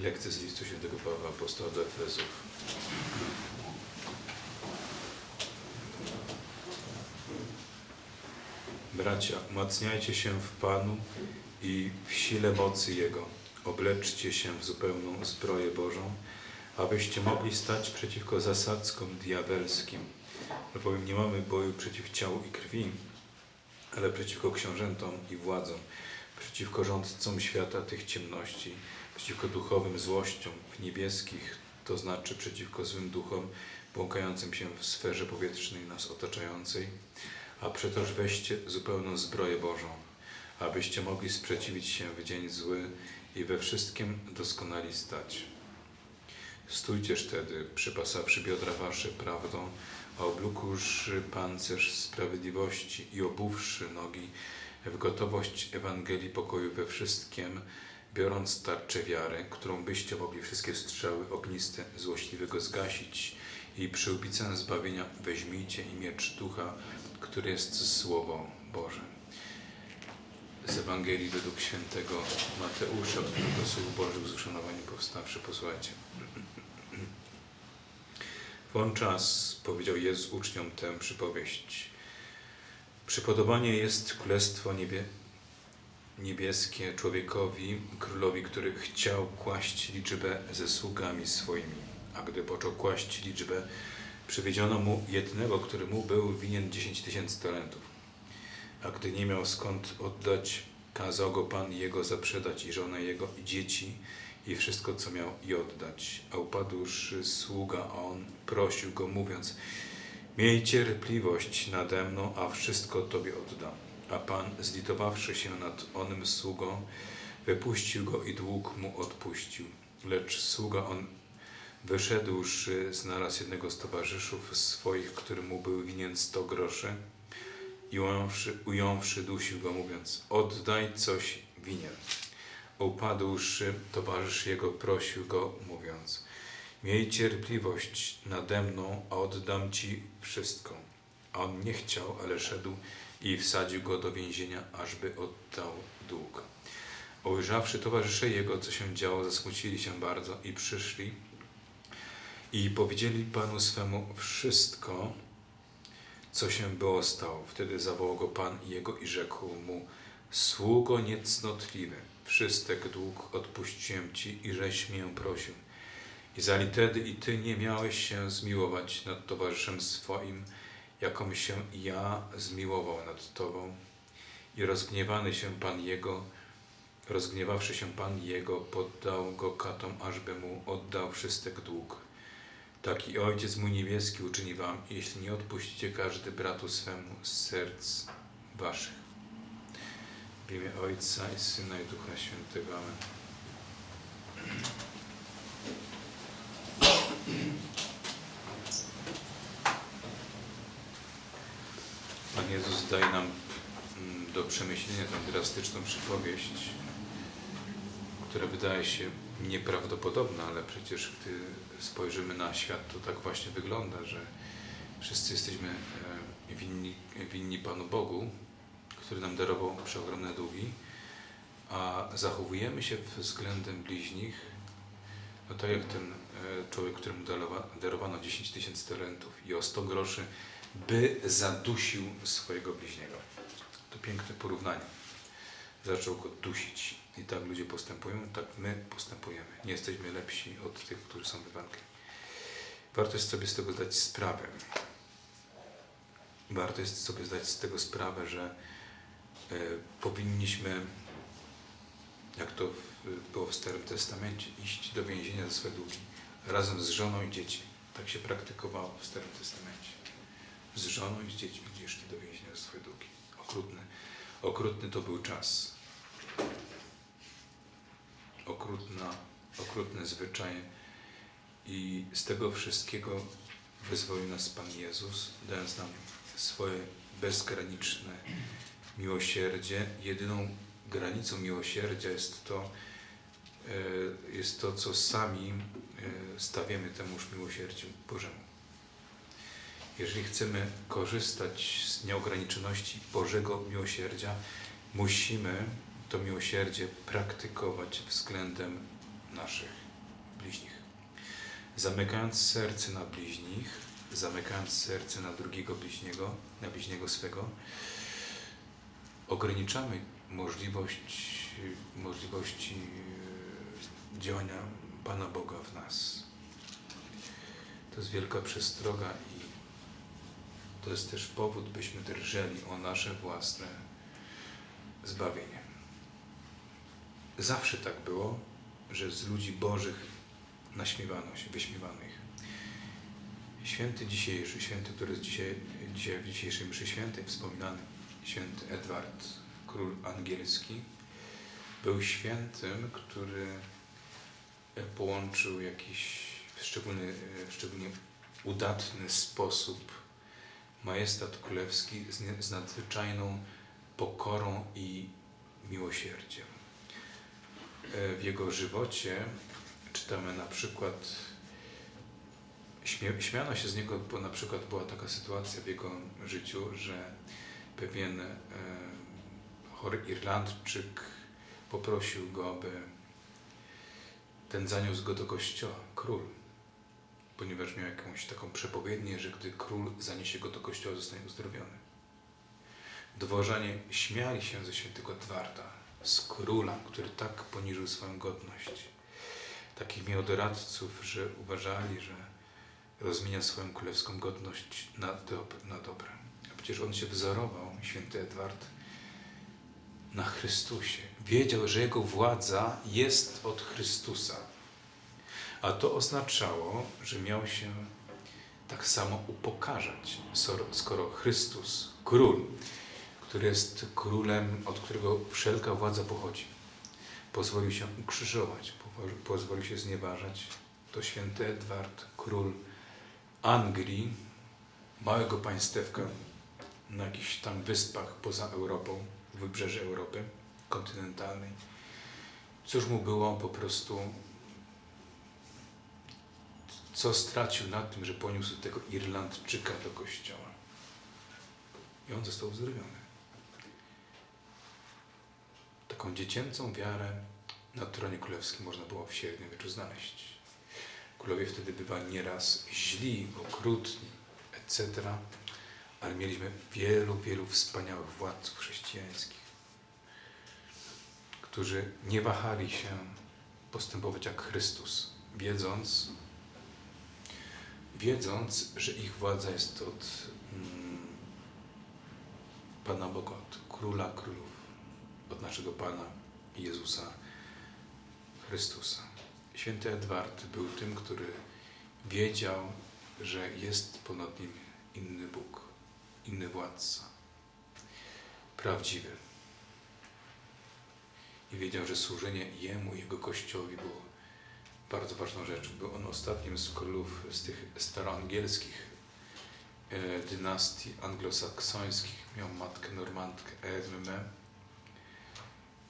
Lekcja z listu świętego Pawła Apostoła do Efezów. Bracia, umacniajcie się w Panu i w sile mocy Jego. Obleczcie się w zupełną zbroję Bożą, abyście mogli stać przeciwko zasadzkom diabelskim. Albowiem nie mamy boju przeciw ciału i krwi, ale przeciwko książętom i władzom, przeciwko rządcom świata tych ciemności, przeciwko duchowym złościom w niebieskich, to znaczy przeciwko złym duchom błąkającym się w sferze powietrznej nas otaczającej, a przetoż weźcie zupełną zbroję Bożą, abyście mogli sprzeciwić się w dzień zły i we wszystkim doskonali stać. Stójcież tedy, przypasawszy biodra wasze prawdą, a oblókłszy pancerz sprawiedliwości i obuwszy nogi w gotowość Ewangelii pokoju we wszystkim, biorąc tarczę wiary, którą byście mogli wszystkie strzały ogniste złośliwego zgasić i przyłbicę zbawienia weźmijcie i miecz ducha, który jest Słowo Boże. Z Ewangelii według świętego Mateusza, którego słów Bożych z uszanowaniem powstawszy, posłuchajcie. W on czas powiedział Jezus uczniom tę przypowieść. Przypodobanie jest królestwo niebie, niebieskie człowiekowi, królowi, który chciał kłaść liczbę ze sługami swoimi. A gdy począł kłaść liczbę, przywiedziono mu jednego, który mu był winien 10 tysięcy talentów. A gdy nie miał skąd oddać, kazał go Pan jego zaprzedać i żonę jego i dzieci i wszystko, co miał i oddać. A upadłszy sługa, a on prosił go, mówiąc, miej cierpliwość nade mną, a wszystko Tobie oddam. A Pan, zlitowawszy się nad onym sługą, wypuścił go i dług mu odpuścił. Lecz sługa on, wyszedłszy, znalazł jednego z towarzyszów swoich, który mu był winien sto groszy i ująwszy, ująwszy dusił go, mówiąc, oddaj coś winien. Upadłszy, towarzysz jego prosił go, mówiąc, miej cierpliwość nade mną, a oddam ci wszystko. A on nie chciał, ale szedł i wsadził go do więzienia, ażby oddał dług. Ujrzawszy towarzysze jego, co się działo, zasmucili się bardzo i przyszli i powiedzieli panu swemu wszystko, co się było stało. Wtedy zawołał go pan i jego i rzekł mu, sługo niecnotliwy, wszystek dług odpuściłem ci i żeś mię prosił. I zali tedy i ty nie miałeś się zmiłować nad towarzyszem swoim, jakom się ja zmiłował nad tobą. I rozgniewany się pan jego, rozgniewawszy się pan jego, poddał go katom, ażby mu oddał wszystek dług. Taki Ojciec mój niebieski uczyni wam, jeśli nie odpuścicie każdy bratu swemu z serc waszych. W imię Ojca i Syna i Ducha Świętego. Amen. Pan Jezus daje nam mm, do przemyślenia tę drastyczną przypowieść, która wydaje się nieprawdopodobna, ale przecież gdy spojrzymy na świat, to tak właśnie wygląda, że wszyscy jesteśmy e, winni, winni Panu Bogu, który nam darował przeogromne długi, a zachowujemy się względem bliźnich, no tak jak ten e, człowiek, któremu darowa, darowano 10 tysięcy talentów i o 100 groszy, by zadusił swojego bliźniego. To piękne porównanie. Zaczął go dusić. I tak ludzie postępują, tak my postępujemy. Nie jesteśmy lepsi od tych, którzy są w Ewangelii. Warto jest sobie z tego zdać sprawę. Warto jest sobie zdać z tego sprawę, że e, powinniśmy, jak to było w Starym Testamencie, iść do więzienia za swoje długi razem z żoną i dziećmi. Tak się praktykowało w Starym Testamencie. Z żoną i z dziećmi szli do więzienia za swoje długi. Okrutny, okrutny to był czas okrutna, okrutne zwyczaje i z tego wszystkiego wyzwolił nas Pan Jezus, dając nam swoje bezgraniczne miłosierdzie. Jedyną granicą miłosierdzia jest to, e, jest to, co sami e, stawiamy temuż miłosierdziu Bożemu. Jeżeli chcemy korzystać z nieograniczoności Bożego miłosierdzia, musimy to miłosierdzie praktykować względem naszych bliźnich. Zamykając serce na bliźnich, zamykając serce na drugiego bliźniego, na bliźniego swego, ograniczamy możliwość, możliwości e, działania Pana Boga w nas. To jest wielka przestroga to jest też powód, byśmy drżeli o nasze własne zbawienie. Zawsze tak było, że z ludzi Bożych naśmiewano się, wyśmiewano ich. Święty dzisiejszy, święty, który jest dzisiaj, dzisiaj w dzisiejszej mszy świętej wspominany, święty Edward, król angielski, był świętym, który połączył jakiś szczególny, szczególnie udatny sposób majestat królewski z, nadzwyczajną pokorą i miłosierdziem. E, W jego żywocie czytamy na przykład, śmiano się z niego, bo na przykład była taka sytuacja w jego życiu, że pewien e, chory Irlandczyk poprosił go, aby ten zaniósł go do kościoła, król, ponieważ miał jakąś taką przepowiednię, że gdy król zaniesie go do kościoła, zostanie uzdrowiony. Dworzanie śmiali się ze świętego Edwarda, z króla, który tak poniżył swoją godność. Takich miał doradców, że uważali, że rozmienia swoją królewską godność na, dob na dobre. A przecież on się wzorował, święty Edward, na Chrystusie. Wiedział, że jego władza jest od Chrystusa. A to oznaczało, że miał się tak samo upokarzać, skoro Chrystus, król, który jest królem, od którego wszelka władza pochodzi, pozwolił się ukrzyżować, pozwolił się znieważać, to święty Edward, król Anglii, małego państewka na jakichś tam wyspach poza Europą, wybrzeże Europy kontynentalnej. Cóż mu było po prostu, co stracił na tym, że poniósł tego Irlandczyka do kościoła. I on został uzdrowiony. Taką dziecięcą wiarę na tronie królewskim można było w średniowieczu znaleźć. Królowie wtedy bywali nieraz źli, okrutni, etc., ale mieliśmy wielu, wielu wspaniałych władców chrześcijańskich, którzy nie wahali się postępować jak Chrystus, wiedząc, wiedząc, że ich władza jest od mm, Pana Boga, od Króla Królów, od naszego Pana Jezusa Chrystusa. Święty Edward był tym, który wiedział, że jest ponad nim inny Bóg, inny władca, prawdziwy. I wiedział, że służenie Jemu, Jego Kościołowi było bardzo ważną rzeczą. Był on ostatnim z królów z tych staroangielskich e, dynastii anglosaksońskich. Miał matkę normandkę Edmę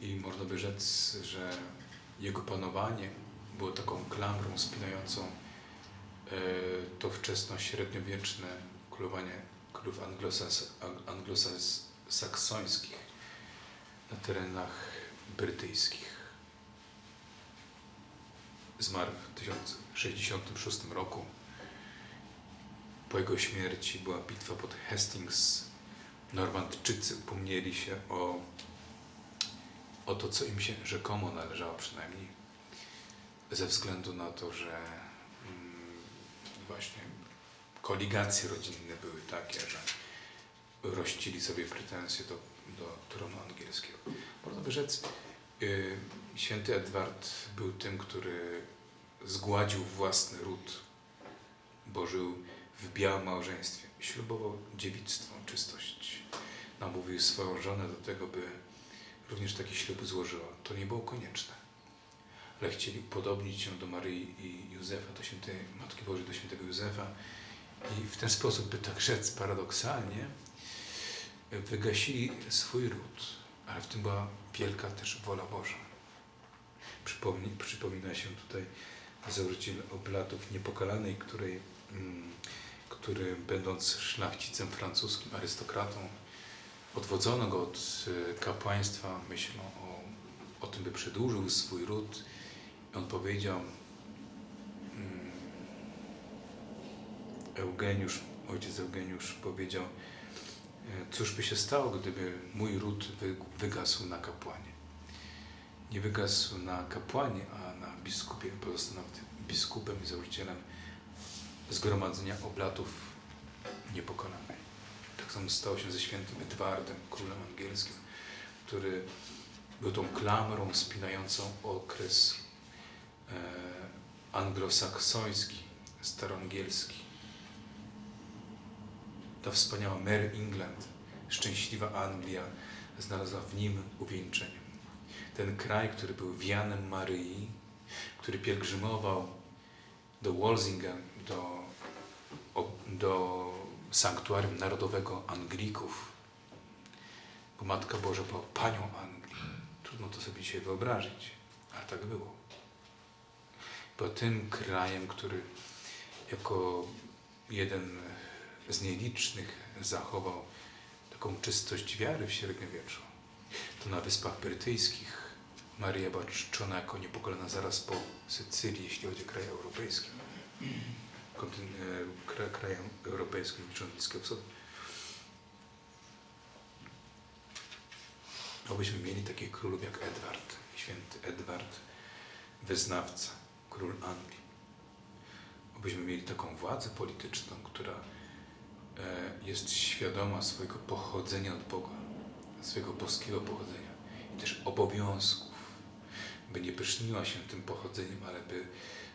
i można by rzec, że jego panowanie było taką klamrą spinającą e, to wczesno-średniowieczne królowanie królów anglosaksońskich na terenach brytyjskich. Zmarł w 1066 roku. Po jego śmierci była bitwa pod Hastings. Normandczycy upomnieli się o, o to, co im się rzekomo należało przynajmniej, ze względu na to, że mm, właśnie koligacje rodzinne były takie, że rościli sobie pretensje do, do tronu angielskiego. Można by rzec, y, święty Edward był tym, który zgładził własny ród, bo żył w białym małżeństwie. Ślubował dziewictwo, czystość. Namówił swoją żonę do tego, by również taki ślub złożyła. To nie było konieczne. Ale chcieli upodobnić się do Maryi i Józefa, do świętej Matki Bożej, do świętego Józefa. I w ten sposób, by tak rzec paradoksalnie, wygasili swój ród, ale w tym była wielka też wola Boża. Przypomina się tutaj założyciel oblatów niepokalanej, której, mm, który będąc szlachcicem francuskim, arystokratą, odwodzono go od e, kapłaństwa myślą o, o tym, by przedłużył swój ród On powiedział, mm, Eugeniusz, ojciec Eugeniusz powiedział, e, cóż by się stało, gdyby mój ród wy- wygasł na kapłanie. Nie wygasł na kapłanie, a na biskupie, pozostał nawet biskupem i założycielem zgromadzenia oblatów niepokonanych. Tak samo stało się ze świętym Edwardem, królem angielskim, który był tą klamrą spinającą okres e, anglosaksoński, staroangielski. Ta wspaniała Mary England, szczęśliwa Anglia, znalazła w nim uwieńczenie. Ten kraj, który był wianem Maryi, który pielgrzymował do Walsingham, do, do sanktuarium narodowego Anglików, bo Matka Boża była panią Anglii. Trudno to sobie dzisiaj wyobrazić, ale tak było. Była tym krajem, który jako jeden z nielicznych zachował taką czystość wiary w średniowieczu. Na Wyspach Brytyjskich Maria była czczona jako niepokolona zaraz po Sycylii, jeśli chodzi o kraje europejskie. Kontyn- e, kra- kraje europejskie licząc Bliskiego Wschodu. Obyśmy mieli takich królów jak Edward, święty Edward, wyznawca, król Anglii. Obyśmy mieli taką władzę polityczną, która e, jest świadoma swojego pochodzenia od Boga, swojego boskiego pochodzenia i też obowiązków, by nie pyszniła się tym pochodzeniem, ale by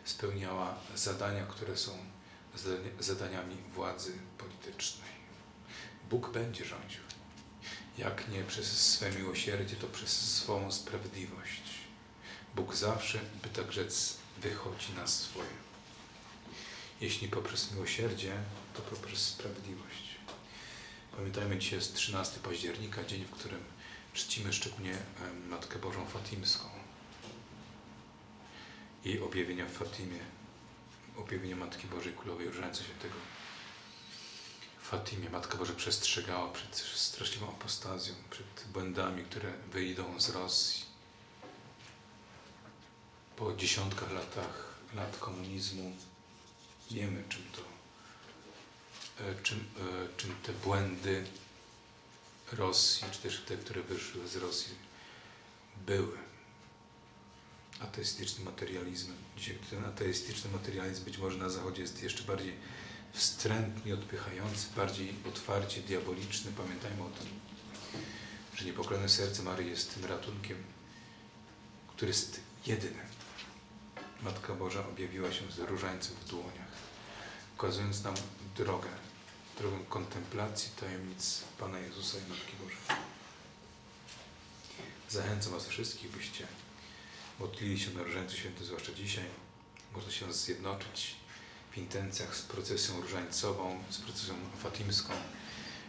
spełniała zadania, które są zadania- zadaniami władzy politycznej. Bóg będzie rządził. Jak nie przez swe miłosierdzie, to przez swą sprawiedliwość. Bóg zawsze, by tak rzec, wychodzi na swoje. Jeśli poprzez miłosierdzie, to poprzez sprawiedliwość. Pamiętajmy, dzisiaj jest 13 października, dzień, w którym czcimy szczególnie Matkę Bożą Fatimską. Jej objawienia w Fatimie, objawienia Matki Bożej Królowej Różańca Świętego. W Fatimie Matka Boża przestrzegała przed straszliwą apostazją, przed błędami, które wyjdą z Rosji. Po dziesiątkach latach, lat komunizmu wiemy, czym to, czym, e, czym te błędy Rosji, czy też te, które wyszły z Rosji, były. Ateistycznym materializmem. Dzisiaj ten ateistyczny materializm być może na Zachodzie jest jeszcze bardziej wstrętnie odpychający, bardziej otwarcie diaboliczny. Pamiętajmy o tym, że niepokalane serce Maryi jest tym ratunkiem, który jest jedyny. Matka Boża objawiła się z różańcem w dłoniach, ukazując nam drogę, drogę kontemplacji tajemnic Pana Jezusa i Matki Bożej. Zachęcam Was wszystkich, byście modlili się na Różańcu Świętym, zwłaszcza dzisiaj. Można się zjednoczyć w intencjach z procesją różańcową, z procesją fatimską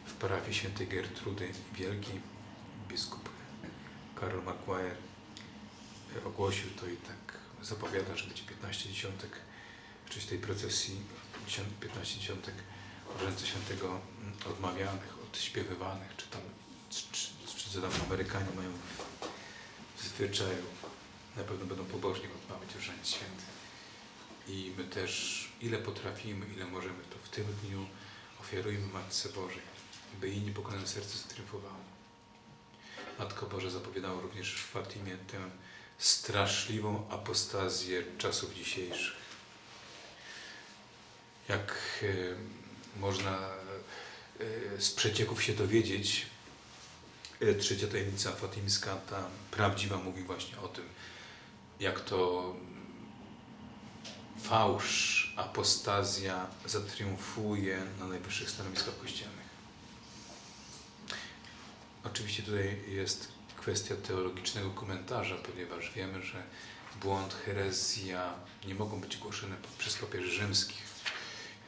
w parafii świętej Gertrudy Wielkiej. Biskup Karol Maguire ogłosił to i tak zapowiada, że będzie 15 dziesiątek czasie tej procesji, 10 15 dziesiątek Różańca Świętego odmawianych, odśpiewywanych, czy tam, czy, czy, czy tam Amerykanie mają w, w zwyczaju, na pewno będą pobożnie odmawiać Różańc Święty. I my też, ile potrafimy, ile możemy, to w tym dniu ofiarujmy Matce Bożej, by jej niepokonane serce zatriumfowało. Matka Boża zapowiadała również w Fatimie tę straszliwą apostazję czasów dzisiejszych. Jak można e, z przecieków się dowiedzieć, e, trzecia tajemnica fatimska, ta prawdziwa, mówi właśnie o tym, jak to fałsz, apostazja zatriumfuje na najwyższych stanowiskach kościelnych. Oczywiście tutaj jest kwestia teologicznego komentarza, ponieważ wiemy, że błąd, herezja nie mogą być głoszone przez papieży rzymskich.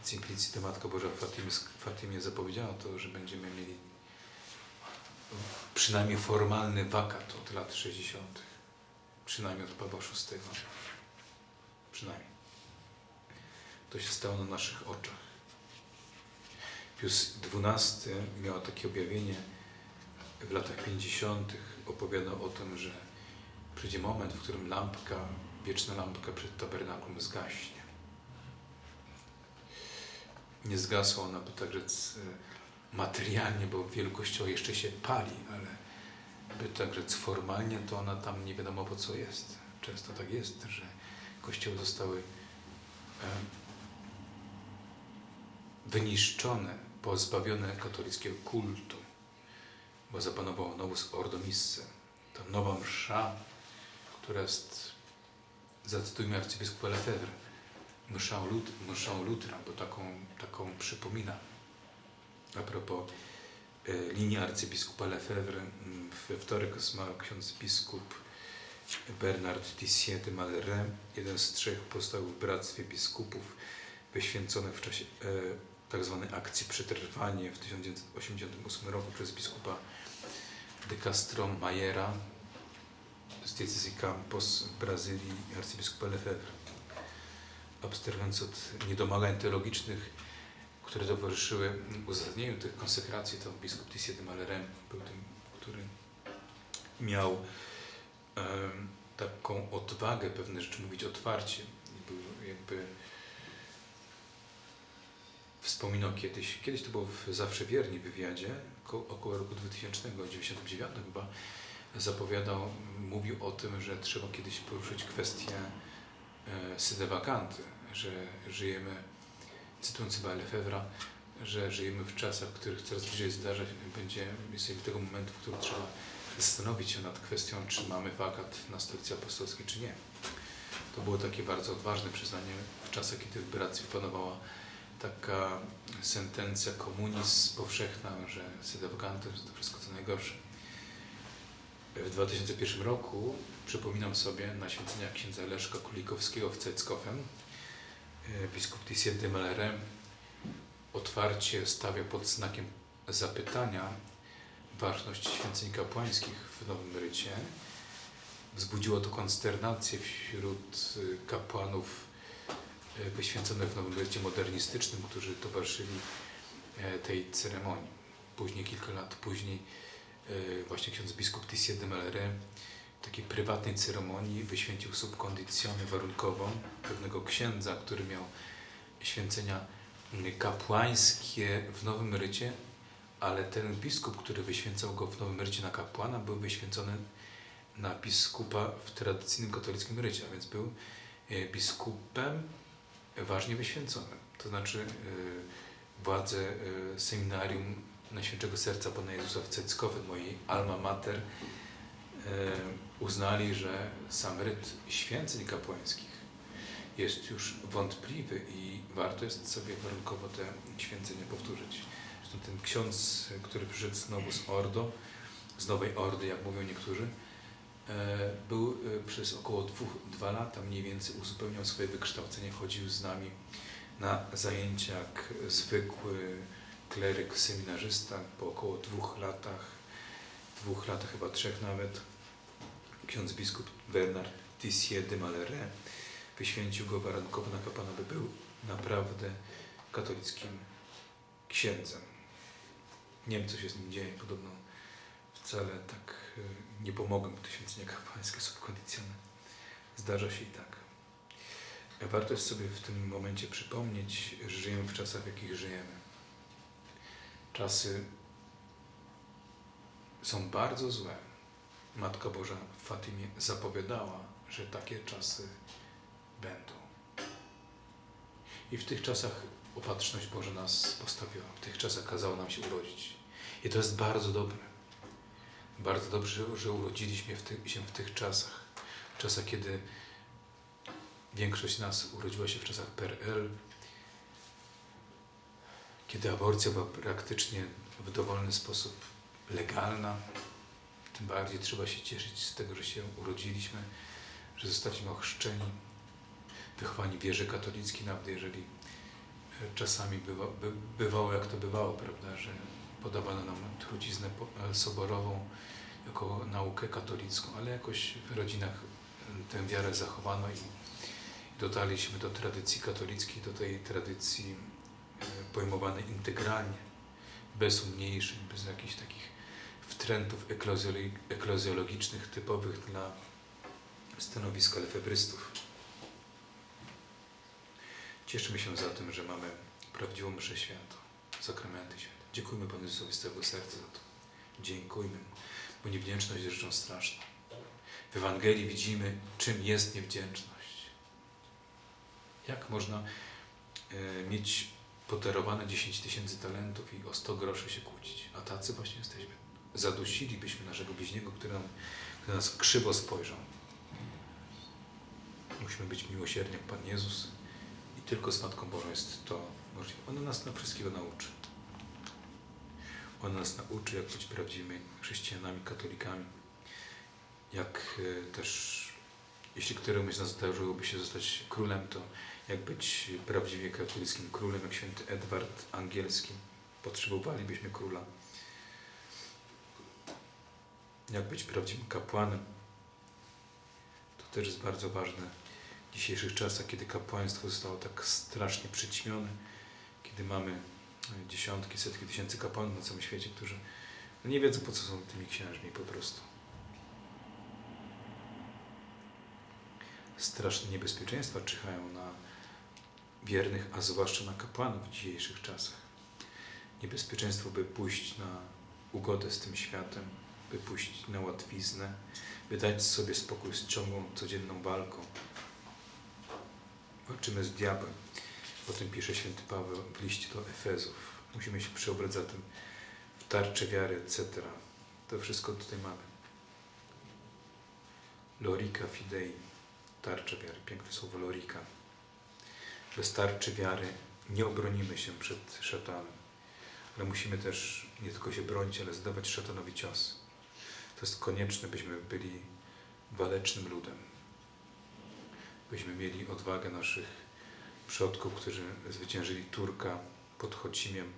Więc implicite Matka Boża w Fatimie, Fatimie zapowiedziała to, że będziemy mieli przynajmniej formalny wakat od lat 60. Przynajmniej od Pawła VI. Przynajmniej. To się stało na naszych oczach. Pius XII miał takie objawienie w latach 50. opowiadał o tym, że przyjdzie moment, w którym lampka wieczna lampka przed tabernaklum zgaśnie. Nie zgasła ona, by tak rzec e, materialnie, bo w wielu kościołach jeszcze się pali, ale by tak rzec formalnie, to ona tam nie wiadomo po co jest. Często tak jest, że kościoły zostały e, wyniszczone, pozbawione katolickiego kultu, bo zapanowało nowus ordo misse. Ta nowa msza, która jest, zacytujmy arcybiskupa Lefebvre, mszą, Lut, mszą Lutra, bo taką, taką przypomina. A propos e, linii arcybiskupa Lefebvre, m, we wtorek zmarł ksiądz biskup Bernard Tissier de Malherbe, jeden z trzech pozostałych w bractwie biskupów wyświęconych w czasie e, tak zwanej akcji Przetrwanie w 1988 roku przez biskupa de Castro Mayera z diecezji Campos w Brazylii arcybiskupa Lefebvre. Abstrahując od niedomagań teologicznych, które towarzyszyły uzasadnieniu tych konsekracji, to biskup Tissier de Malherbe był tym, który miał em, taką odwagę pewne rzeczy mówić otwarcie. Był jakby wspominał kiedyś, kiedyś to było w Zawsze Wierni wywiadzie, ko- około roku 2099 chyba, zapowiadał, mówił o tym, że trzeba kiedyś poruszyć kwestię e, sede vacanty, że żyjemy, cytując chyba Lefebvre'a, że żyjemy w czasach, w których coraz bliżej zdarzać będzie, jesteśmy tego momentu, w którym trzeba zastanowić się nad kwestią, czy mamy wakat na stolicy apostolskiej, czy nie. To było takie bardzo odważne przyznanie w czasach, kiedy w panowała taka sentencja komunizm powszechna, że sede vacantem to wszystko co najgorsze. W 2001 roku, przypominam sobie, na święceniach księdza Leszka Kulikowskiego w Ceckofem, e, biskup Tissier de otwarcie stawia pod znakiem zapytania ważność święceń kapłańskich w Nowym Rycie. Wzbudziło to konsternację wśród y, kapłanów wyświęconych w Nowym Rycie modernistycznym, którzy towarzyszyli e, tej ceremonii. Później, kilka lat później, e, właśnie ksiądz biskup Tissier de Malherbe w takiej prywatnej ceremonii wyświęcił subkondicjony warunkową pewnego księdza, który miał święcenia kapłańskie w Nowym Rycie, ale ten biskup, który wyświęcał go w Nowym Rycie na kapłana, był wyświęcony na biskupa w tradycyjnym katolickim rycie, a więc był e, biskupem ważnie wyświęconym. To znaczy e, władze e, seminarium Najświętszego Serca Pana Jezusa w mojej alma mater, e, uznali, że sam ryt święceń kapłańskich jest już wątpliwy i warto jest sobie warunkowo te święcenia powtórzyć. Zresztą ten ksiądz, który przyszedł znowu z Ordo, z Nowej Ordy, jak mówią niektórzy, e, był e, przez około dwóch, dwa lata mniej więcej uzupełniał swoje wykształcenie, chodził z nami na zajęcia jak zwykły kleryk, seminarzysta. Po około dwóch latach, dwóch latach, chyba trzech nawet, ksiądz biskup Bernard Tissier de Malherbe wyświęcił go warunkowo na kapłana, by był naprawdę katolickim księdzem. Nie wiem, co się z nim dzieje. Podobno wcale tak y, nie pomogą mu te święcenia kapłańskie subkondicjone. Zdarza się i tak. Warto jest sobie w tym momencie przypomnieć, że żyjemy w czasach, w jakich żyjemy. Czasy są bardzo złe. Matka Boża w Fatimie zapowiadała, że takie czasy będą. I w tych czasach opatrzność Boże nas postawiła. W tych czasach kazało nam się urodzić. I to jest bardzo dobre. Bardzo dobrze, że, urodziliśmy się w tych czasach. W czasach, kiedy większość nas urodziła się w czasach PRL, kiedy aborcja była praktycznie w dowolny sposób legalna. Tym bardziej trzeba się cieszyć z tego, że się urodziliśmy, że zostaliśmy ochrzczeni, wychowani w wierze katolickiej, nawet jeżeli e, czasami bywa, by, bywało jak to bywało, prawda, że podawano nam truciznę e, soborową jako naukę katolicką, ale jakoś w rodzinach e, tę wiarę zachowano i dotarliśmy do tradycji katolickiej, do tej tradycji e, pojmowanej integralnie, bez umniejszeń, bez jakichś takich wtrętów eklozjologicznych typowych dla stanowiska lefebrystów. Cieszymy się za tym, że mamy prawdziwą mszę świętą, sakramenty święte. Dziękujmy Panu Jezusowi z całego serca za to. Dziękujmy Mu, bo niewdzięczność jest rzeczą straszną. W Ewangelii widzimy, czym jest niewdzięczność. Jak można e, mieć podarowane 10 tysięcy talentów i o 100 groszy się kłócić? A tacy właśnie jesteśmy. Zadusilibyśmy naszego bliźniego, który, nam, który nas krzywo spojrzał. Musimy być miłosierni jak Pan Jezus i tylko z Matką Bożą jest to możliwe. Ona nas na wszystkiego nauczy. Ona nas nauczy, jak być prawdziwymi chrześcijanami, katolikami. Jak e, też, jeśli któremuś z nas zdarzyłoby się zostać królem, to jak być prawdziwie katolickim królem, jak święty Edward Angielski. Potrzebowalibyśmy króla. Jak być prawdziwym kapłanem. To też jest bardzo ważne w dzisiejszych czasach, kiedy kapłaństwo zostało tak strasznie przyćmione, kiedy mamy e, dziesiątki, setki tysięcy kapłanów na całym świecie, którzy no nie wiedzą, po co są tymi księżmi po prostu. Straszne niebezpieczeństwa czyhają na wiernych, a zwłaszcza na kapłanów w dzisiejszych czasach. Niebezpieczeństwo, by pójść na ugodę z tym światem, by pójść na łatwiznę, by dać sobie spokój z ciągłą, codzienną walką. Walczymy z diabłem. O tym pisze święty Paweł w liście do Efezów. Musimy się przeobrać zatem w tarczę wiary, etc. To wszystko tutaj mamy. Lorika fidei, tarcza wiary. Piękne słowo lorika. Bez tarczy wiary nie obronimy się przed szatanem. Ale musimy też nie tylko się bronić, ale zdawać szatanowi cios. To jest konieczne, byśmy byli walecznym ludem. Byśmy mieli odwagę naszych przodków, którzy zwyciężyli Turka pod Chocimiem,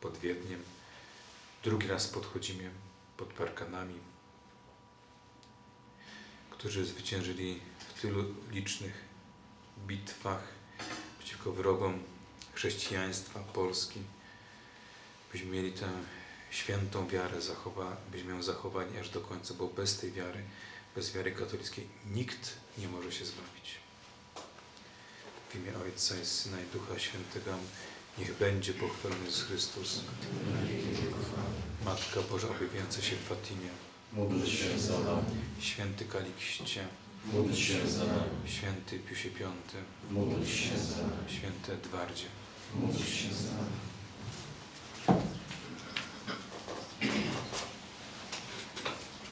pod Wiedniem, drugi raz pod Chocimiem, pod Parkanami, którzy zwyciężyli w tylu licznych bitwach przeciwko wrogom chrześcijaństwa Polski, byśmy mieli tę świętą wiarę, zachowa, byśmy ją zachowali aż do końca, bo bez tej wiary, bez wiary katolickiej nikt nie może się zbawić. W imię Ojca i Syna i Ducha Świętego niech będzie pochwalony Jezus Chrystus. Matka Boża objawiająca się w Fatimie, Módl się za nami. Święty Kalikście, Módl się za nami. Święty Piusie V, Módl się za nami. Święty Edwardzie, Módl się za nami.